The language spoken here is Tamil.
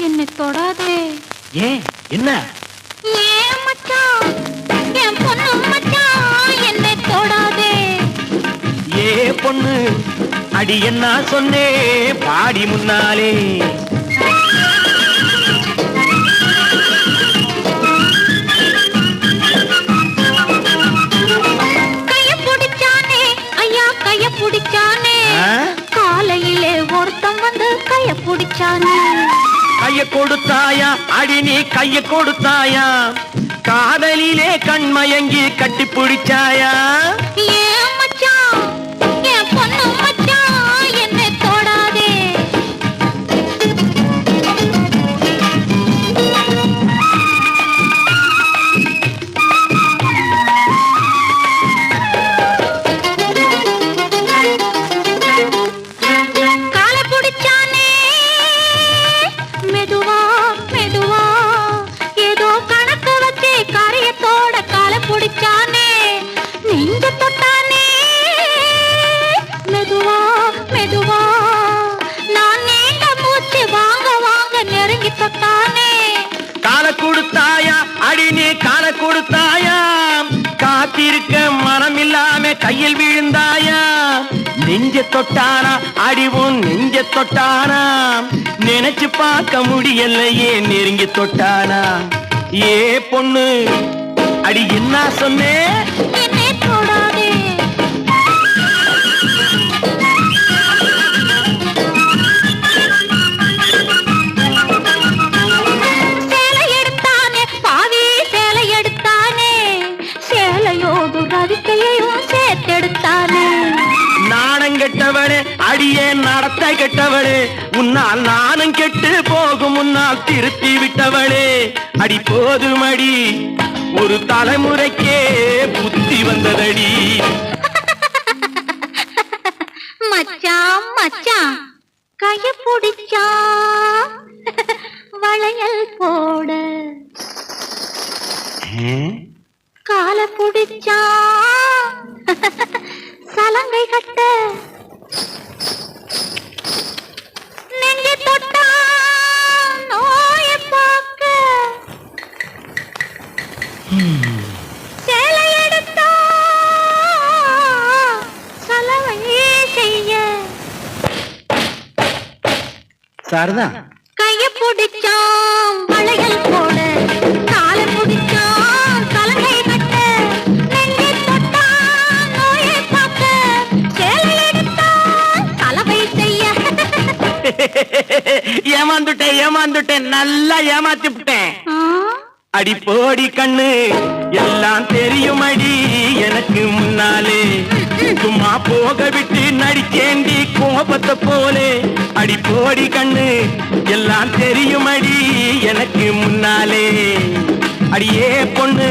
என்னை தொடாதே. ஏன்? என்ன? ஏன் மச்சான் என் பொண்ணு மச்சான் என்னை தொடாதே. ஏ பொண்ணு அடி என்ன சொன்னே? பாடி முன்னாலே. கைய பிடிச்சானே ஐயா கைய பிடிச்சானே. ஆ? காலையிலே ஒருத்தன் வந்து கைய பிடிச்சானே. கைய கொடுத்தாயா? அடி நீ கைய கொடுத்தாயா? காதலிலே கண்மயங்கி கட்டி பிடிச்சாயா? காத்திருக்க மனம் இல்லாம கையில் விழுந்தாயா? நெஞ்ச தொட்டானா? அடிவும் நெஞ்ச தொட்டானா? நினைச்சு பார்க்க முடியலையே நெருங்கி தொட்டானா? ஏ பொண்ணு அடி என்ன சொன்னே? சேலையோடு ரவிக்கையையும் சேர்த்தெடுத்தானே. நாணம் கெட்டவளே அடியே நடத்த கெட்டவளே உன்னால் நானும் கெட்டு போகும் முன்னால் திருத்தி விட்டவளே. அடி போதுமடி ஒரு தலைமுறைக்கே புத்தி வந்ததடி. மச்சான் மச்சான் கைய பிடிச்சா? வளையல் போட. கால புடிச்சா? சலங்கை கட்ட. நெஞ்ச தொட்டா? நோய பார்க்க. சேலை எடுத்தா? சலவை செய்ய. சாரதா ஏமாந்துட்டேன் ஏமாந்துட்டேன் நல்லா ஏமாத்தி விட்டேன் அடி போடி கண்ணு எல்லாம் தெரியுமடி எனக்கு முன்னாலே. சும்மா போக விட்டு நடிச்சேண்டி கோபத்தை போலே. அடி போடி கண்ணு எல்லாம் தெரியுமடி எனக்கு முன்னாலே. அடியே பொண்ணு